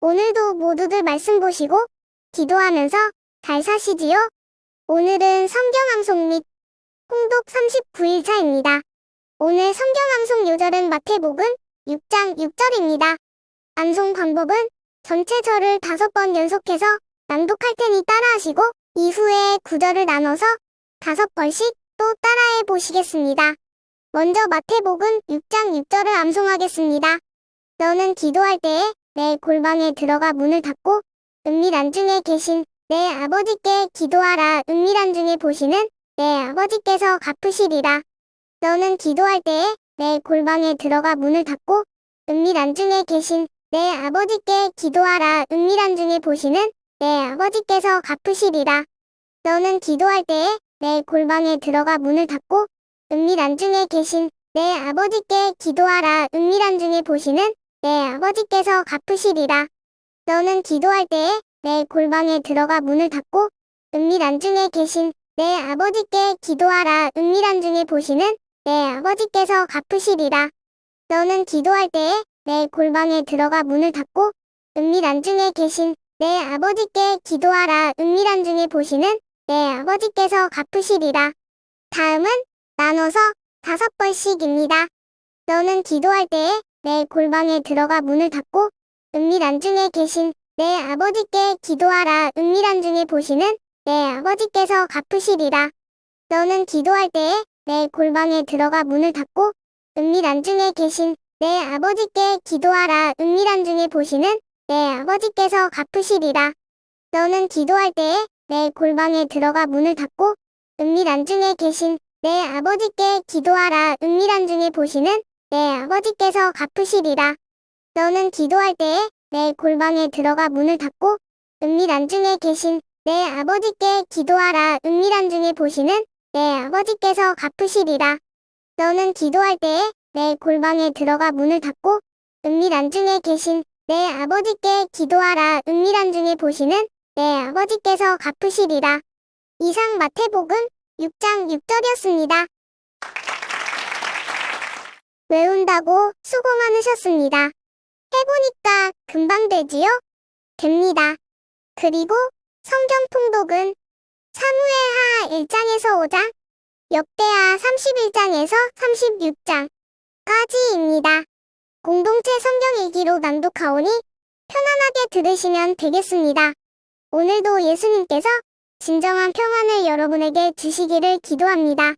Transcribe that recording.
오늘도 모두들 말씀 보시고 기도하면서 잘 사시지요? 오늘은 성경암송 및 홍독 39일차입니다. 오늘 성경암송 요절은 마태복음 6장 6절입니다. 암송 방법은 전체 절을 다섯 번 연속해서 낭독할 테니 따라하시고 이후에 구절을 나눠서 다섯 번씩 또 따라해 보시겠습니다. 먼저 마태복음 6장 6절을 암송하겠습니다. 너는 기도할 때에 내 골방에 들어가 문을 닫고 은밀 안중에 계신 내 아버지께 기도하라 은밀 안중에 보시는 내 아버지께서 갚으시리라. 너는 기도할 때에 내 골방에 들어가 문을 닫고 은밀 안중에 계신 내 아버지께 기도하라 은밀 안중에 보시는 내 아버지께서 갚으시리라. 너는 기도할 때에 내 골방에 들어가 문을 닫고 은밀 안중에 계신 내 아버지께 기도하라 은밀 안중에 보시는 내 아버지께서 갚으시리라. 너는 기도할 때에 내 골방에 들어가 문을 닫고 은밀 안중에 계신 내 아버지께 기도하라 은밀 안중에 보시는 내 아버지께서 갚으시리라. 너는 기도할 때에 내 골방에 들어가 문을 닫고 은밀 안중에 계신 내 아버지께 기도하라 은밀 안중에 보시는 내 아버지께서 갚으시리라. 다음은 나눠서 다섯 번씩입니다. 너는 기도할 때에 내 골방에 들어가 문을 닫고 은밀 안중에 계신 내 아버지께 기도하라 은밀 안중에 보시는 내 아버지께서 갚으시리라. 너는 기도할 때에 내 골방에 들어가 문을 닫고 은밀 안중에 계신 내 아버지께 기도하라 은밀 안중에 보시는 내 아버지께서 갚으시리라. 너는 기도할 때에 내 골방에 들어가 문을 닫고 은밀 안중에 계신 내 아버지께 기도하라 은밀 안중에 보시는 내 아버지께서 갚으시리라. 너는 기도할 때에 내 골방에 들어가 문을 닫고 은밀 안중에 계신 내 아버지께 기도하라 은밀 안중에 보시는 내 아버지께서 갚으시리라. 너는 기도할 때에 내 골방에 들어가 문을 닫고 은밀 안중에 계신 내 아버지께 기도하라 은밀 안중에 보시는 내 아버지께서 갚으시리라. 이상 마태복음 6장 6절이었습니다. 외운다고 수고 많으셨습니다. 해보니까 금방 되지요? 됩니다. 그리고 성경 통독은 사무엘하 1장에서 5장, 역대하 31장에서 36장까지입니다. 공동체 성경 일기로 낭독하오니 편안하게 들으시면 되겠습니다. 오늘도 예수님께서 진정한 평안을 여러분에게 주시기를 기도합니다.